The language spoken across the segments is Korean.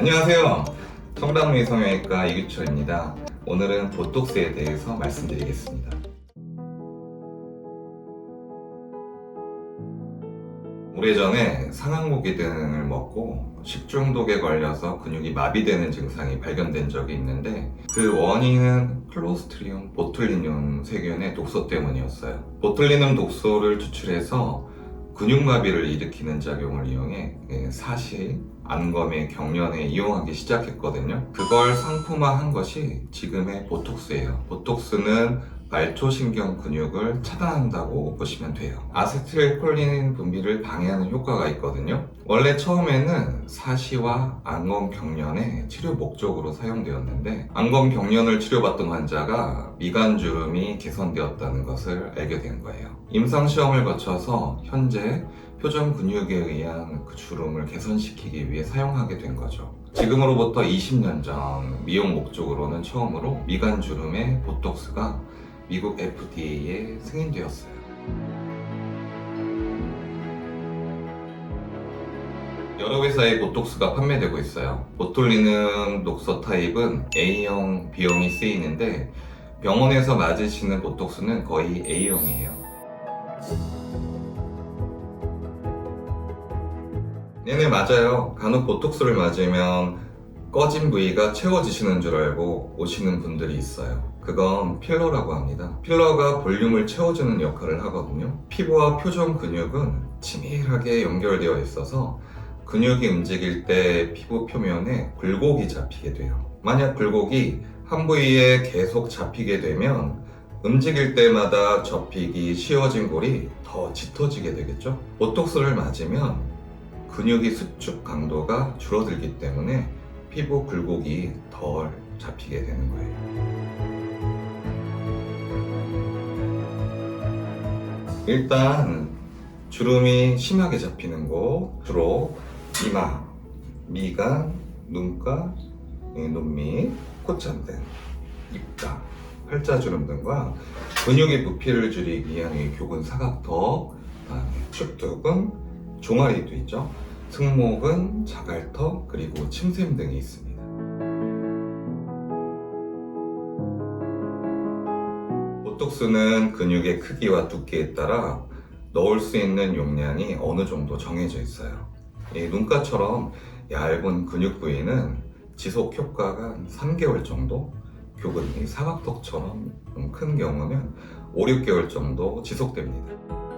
안녕하세요. 청담리 성형외과 이규철입니다. 오늘은 보톡스에 대해서 말씀드리겠습니다. 오래전에 상한고기 등을 먹고 식중독에 걸려서 근육이 마비되는 증상이 발견된 적이 있는데 그 원인은 클로스트리움 보툴리눔 세균의 독소 때문이었어요. 보툴리눔 독소를 추출해서 근육마비를 일으키는 작용을 이용해 예, 사실 안검의 경련에 이용하기 시작했거든요. 그걸 상품화한 것이 지금의 보톡스예요. 보톡스는 말초신경 근육을 차단한다고 보시면 돼요. 아세틸콜린 분비를 방해하는 효과가 있거든요. 원래 처음에는 사시와 안검 경련의 치료 목적으로 사용되었는데 안검 경련을 치료받던 환자가 미간 주름이 개선되었다는 것을 알게 된 거예요. 임상 시험을 거쳐서 현재 표정 근육에 의한 그 주름을 개선시키기 위해 사용하게 된 거죠. 지금으로부터 20년 전 미용 목적으로는 처음으로 미간 주름의 보톡스가 미국 FDA에 승인되었어요. 여러 회사의 보톡스가 판매되고 있어요. 보톨리는 녹소 타입은 A형, B형이 쓰이는데 병원에서 맞으시는 보톡스는 거의 A형이에요. 네네 맞아요. 간혹 보톡스를 맞으면 꺼진 부위가 채워지시는 줄 알고 오시는 분들이 있어요. 그건 필러라고 합니다. 필러가 볼륨을 채워주는 역할을 하거든요. 피부와 표정 근육은 치밀하게 연결되어 있어서 근육이 움직일 때 피부 표면에 굴곡이 잡히게 돼요. 만약 굴곡이 한 부위에 계속 잡히게 되면 움직일 때마다 접히기 쉬워진 골이 더 짙어지게 되겠죠. 보톡스를 맞으면 근육이 수축 강도가 줄어들기 때문에 피부 굴곡이 덜 잡히게 되는 거예요. 일단 주름이 심하게 잡히는 곳 주로 이마, 미간, 눈가, 예, 눈밑, 콧잔 등 입가, 팔자주름 등과 근육의 부피를 줄이기 위한 이 교근 사각턱, 그다음에 축tuk은 종아리도 있죠. 승모근, 자갈턱, 그리고 침샘 등이 있습니다. 보톡스는 근육의 크기와 두께에 따라 넣을 수 있는 용량이 어느 정도 정해져 있어요. 이 눈가처럼 얇은 근육 부위는 지속 효과가 한 3개월 정도, 교근 이 사각턱처럼 좀큰 경우는 5, 6개월 정도 지속됩니다.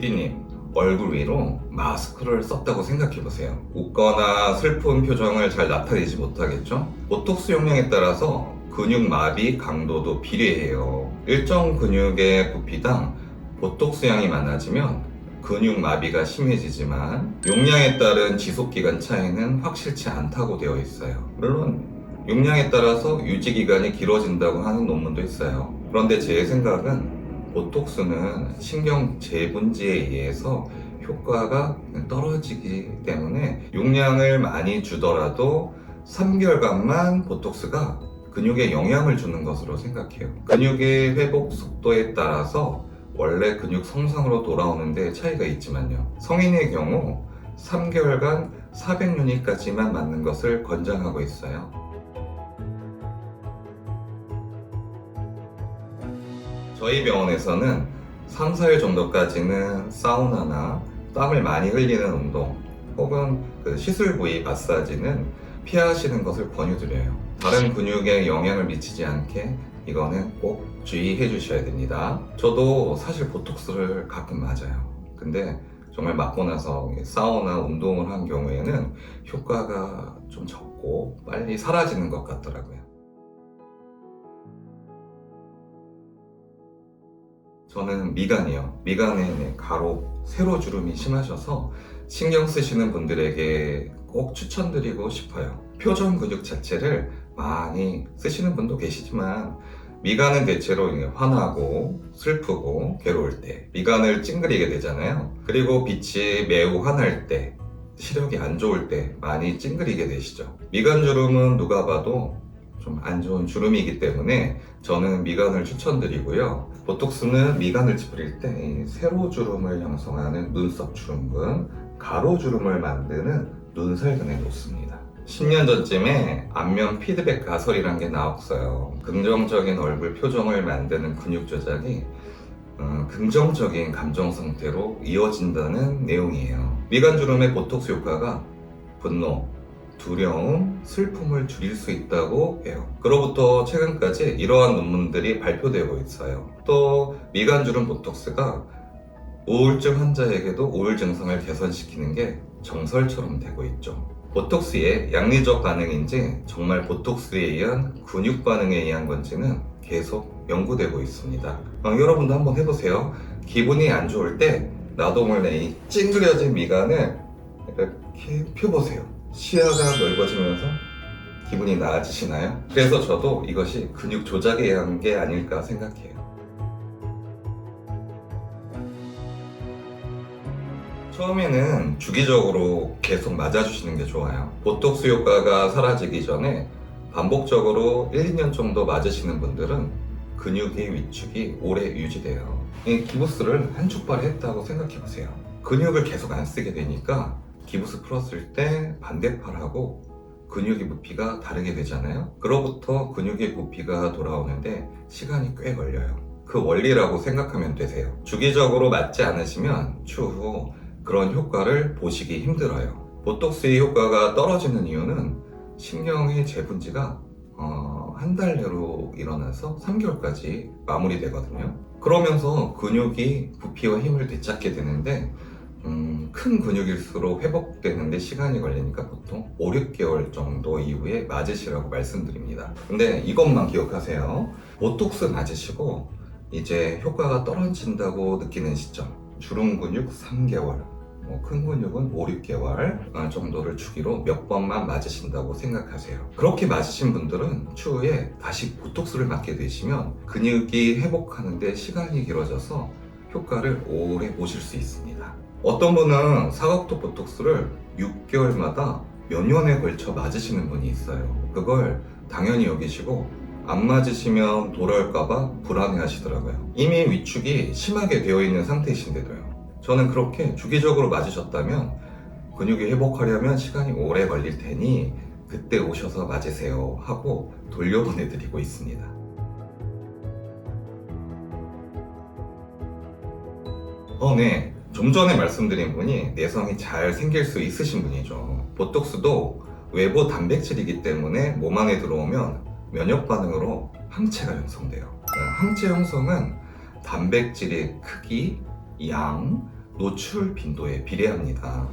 피디님, 얼굴 위로 마스크를 썼다고 생각해 보세요. 웃거나 슬픈 표정을 잘 나타내지 못하겠죠? 보톡스 용량에 따라서 근육 마비 강도도 비례해요. 일정 근육의 부피당 보톡스 양이 많아지면 근육 마비가 심해지지만 용량에 따른 지속 기간 차이는 확실치 않다고 되어 있어요. 물론 용량에 따라서 유지 기간이 길어진다고 하는 논문도 있어요. 그런데 제 생각은 보톡스는 신경 재분지에 의해서 효과가 떨어지기 때문에 용량을 많이 주더라도 3개월간만 보톡스가 근육에 영향을 주는 것으로 생각해요. 근육의 회복 속도에 따라서 원래 근육 성상으로 돌아오는데 차이가 있지만요. 성인의 경우 3개월간 400유닛까지만 맞는 것을 권장하고 있어요. 저희 병원에서는 3, 4일 정도까지는 사우나나 땀을 많이 흘리는 운동 혹은 그 시술 부위 마사지는 피하시는 것을 권유드려요. 다른 근육에 영향을 미치지 않게 이거는 꼭 주의해 주셔야 됩니다. 저도 사실 보톡스를 가끔 맞아요. 근데 정말 맞고 나서 사우나 운동을 한 경우에는 효과가 좀 적고 빨리 사라지는 것 같더라고요. 저는 미간이요. 미간에 네, 가로, 세로 주름이 심하셔서 신경 쓰시는 분들에게 꼭 추천드리고 싶어요. 표정 근육 자체를 많이 쓰시는 분도 계시지만 미간은 대체로 화나고 슬프고 괴로울 때 미간을 찡그리게 되잖아요. 그리고 빛이 매우 환할 때 시력이 안 좋을 때 많이 찡그리게 되시죠. 미간 주름은 누가 봐도 좀 안 좋은 주름이기 때문에 저는 미간을 추천드리고요. 보톡스는 미간을 찌푸릴 때이 세로주름을 형성하는 눈썹 주름근, 가로주름을 만드는 눈살근에 놓습니다. 10년 전쯤에 안면 피드백 가설이란 게 나왔어요. 긍정적인 얼굴 표정을 만드는 근육 조작이 어, 긍정적인 감정 상태로 이어진다는 내용이에요. 미간 주름의 보톡스 효과가 분노, 두려움, 슬픔을 줄일 수 있다고 해요. 그로부터 최근까지 이러한 논문들이 발표되고 있어요. 또 미간주름 보톡스가 우울증 환자에게도 우울 증상을 개선시키는 게 정설처럼 되고 있죠. 보톡스의 양리적 반응인지 정말 보톡스에 의한 근육 반응에 의한 건지는 계속 연구되고 있습니다. 어, 여러분도 한번 해보세요. 기분이 안 좋을 때 나도 몰래 이 찡그려진 미간을 이렇게 펴보세요. 시야가 넓어지면서 기분이 나아지시나요? 그래서 저도 이것이 근육 조작에 의한 게 아닐까 생각해요. 처음에는 주기적으로 계속 맞아주시는 게 좋아요. 보톡스 효과가 사라지기 전에 반복적으로 1, 2년 정도 맞으시는 분들은 근육의 위축이 오래 유지돼요. 이 기부스를 한 축발 했다고 생각해 보세요. 근육을 계속 안 쓰게 되니까 기부스 풀었을 때 반대팔하고 근육의 부피가 다르게 되잖아요. 그로부터 근육의 부피가 돌아오는데 시간이 꽤 걸려요. 그 원리라고 생각하면 되세요. 주기적으로 맞지 않으시면 추후 그런 효과를 보시기 힘들어요. 보톡스의 효과가 떨어지는 이유는 신경의 재분지가 어, 한 달 내로 일어나서 3개월까지 마무리되거든요. 그러면서 근육이 부피와 힘을 되찾게 되는데 음, 큰 근육일수록 회복되는데 시간이 걸리니까 보통 5, 6개월 정도 이후에 맞으시라고 말씀드립니다. 근데 이것만 기억하세요. 보톡스 맞으시고 이제 효과가 떨어진다고 느끼는 시점. 주름 근육 3개월, 뭐 큰 근육은 5, 6개월 정도를 주기로 몇 번만 맞으신다고 생각하세요. 그렇게 맞으신 분들은 추후에 다시 보톡스를 맞게 되시면 근육이 회복하는데 시간이 길어져서 효과를 오래 보실 수 있습니다. 어떤 분은 사각도 보톡스를 6개월마다 몇 년에 걸쳐 맞으시는 분이 있어요. 그걸 당연히 여기시고 안 맞으시면 돌아올까봐 불안해 하시더라고요. 이미 위축이 심하게 되어 있는 상태이신데도요. 저는 그렇게 주기적으로 맞으셨다면 근육이 회복하려면 시간이 오래 걸릴 테니 그때 오셔서 맞으세요 하고 돌려보내드리고 있습니다. 어, 네. 좀 전에 말씀드린 분이 내성이 잘 생길 수 있으신 분이죠. 보톡스도 외부 단백질이기 때문에 몸 안에 들어오면 면역 반응으로 항체가 형성돼요. 어, 항체 형성은 단백질의 크기, 양, 노출 빈도에 비례합니다.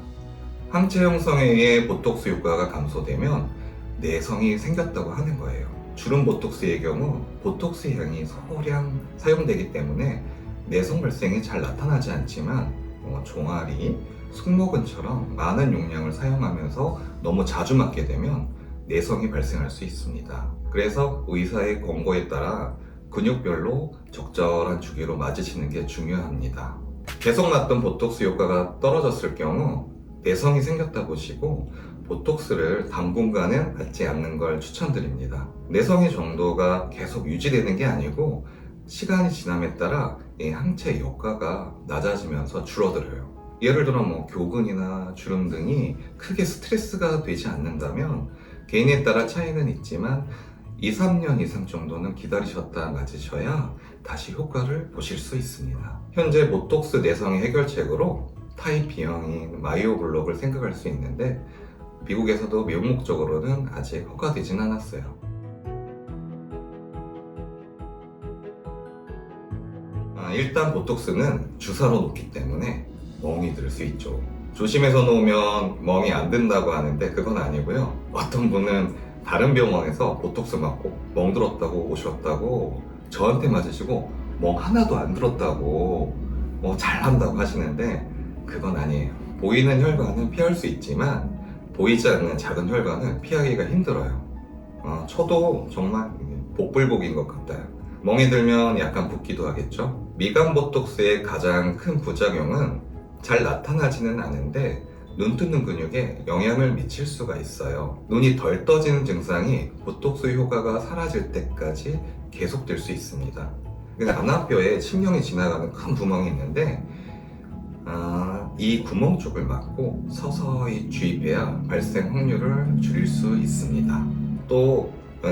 항체 형성에 의해 보톡스 효과가 감소되면 내성이 생겼다고 하는 거예요. 주름 보톡스의 경우 보톡스 향이 소량 사용되기 때문에 내성 발생이 잘 나타나지 않지만 어, 종아리, 승모근처럼 많은 용량을 사용하면서 너무 자주 맞게 되면 내성이 발생할 수 있습니다. 그래서 의사의 권고에 따라 근육별로 적절한 주기로 맞으시는 게 중요합니다. 계속 맞던 보톡스 효과가 떨어졌을 경우 내성이 생겼다 보시고 보톡스를 당분간은 맞지 않는 걸 추천드립니다. 내성의 정도가 계속 유지되는 게 아니고 시간이 지남에 따라 이 항체 효과가 낮아지면서 줄어들어요. 예를 들어 뭐 교근이나 주름 등이 크게 스트레스가 되지 않는다면 개인에 따라 차이는 있지만 2, 3년 이상 정도는 기다리셨다 맞으셔야 다시 효과를 보실 수 있습니다. 현재 보톡스 내성의 해결책으로 타입 B형인 마이오블록을 생각할 수 있는데 미국에서도 명목적으로는 아직 허가되진 않았어요. 일단 보톡스는 주사로 놓기 때문에 멍이 들 수 있죠. 조심해서 놓으면 멍이 안 든다고 하는데 그건 아니고요. 어떤 분은 다른 병원에서 보톡스 맞고 멍 들었다고 오셨다고 저한테 맞으시고 멍 하나도 안 들었다고 뭐 잘한다고 하시는데 그건 아니에요. 보이는 혈관은 피할 수 있지만 보이지 않는 작은 혈관은 피하기가 힘들어요. 어, 저도 정말 복불복인 것 같아요. 멍이 들면 약간 붓기도 하겠죠? 미간 보톡스의 가장 큰 부작용은 잘 나타나지는 않은데 눈 뜨는 근육에 영향을 미칠 수가 있어요. 눈이 덜 떠지는 증상이 보톡스 효과가 사라질 때까지 계속될 수 있습니다. 그냥 안압뼈에 신경이 지나가는 큰 구멍이 있는데 아, 이 구멍 쪽을 막고 서서히 주입해야 발생 확률을 줄일 수 있습니다. 또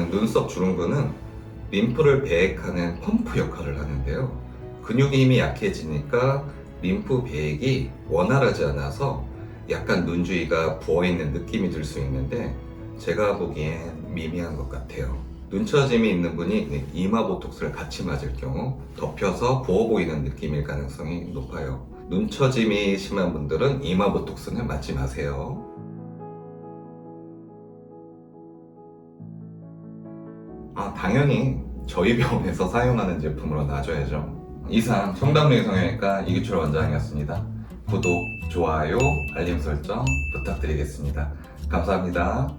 눈썹 주름근은 림프를 배액하는 펌프 역할을 하는데요. 근육이 이미 약해지니까 림프 배액이 원활하지 않아서 약간 눈 주위가 부어있는 느낌이 들 수 있는데 제가 보기엔 미미한 것 같아요. 눈처짐이 있는 분이 이마 보톡스를 같이 맞을 경우 덮여서 부어 보이는 느낌일 가능성이 높아요. 눈처짐이 심한 분들은 이마 보톡스는 맞지 마세요. 당연히 저희 병원에서 사용하는 제품으로 놔줘야죠. 이상 청담리 성형외과 이규철 원장이었습니다. 구독, 좋아요, 알림 설정 부탁드리겠습니다. 감사합니다.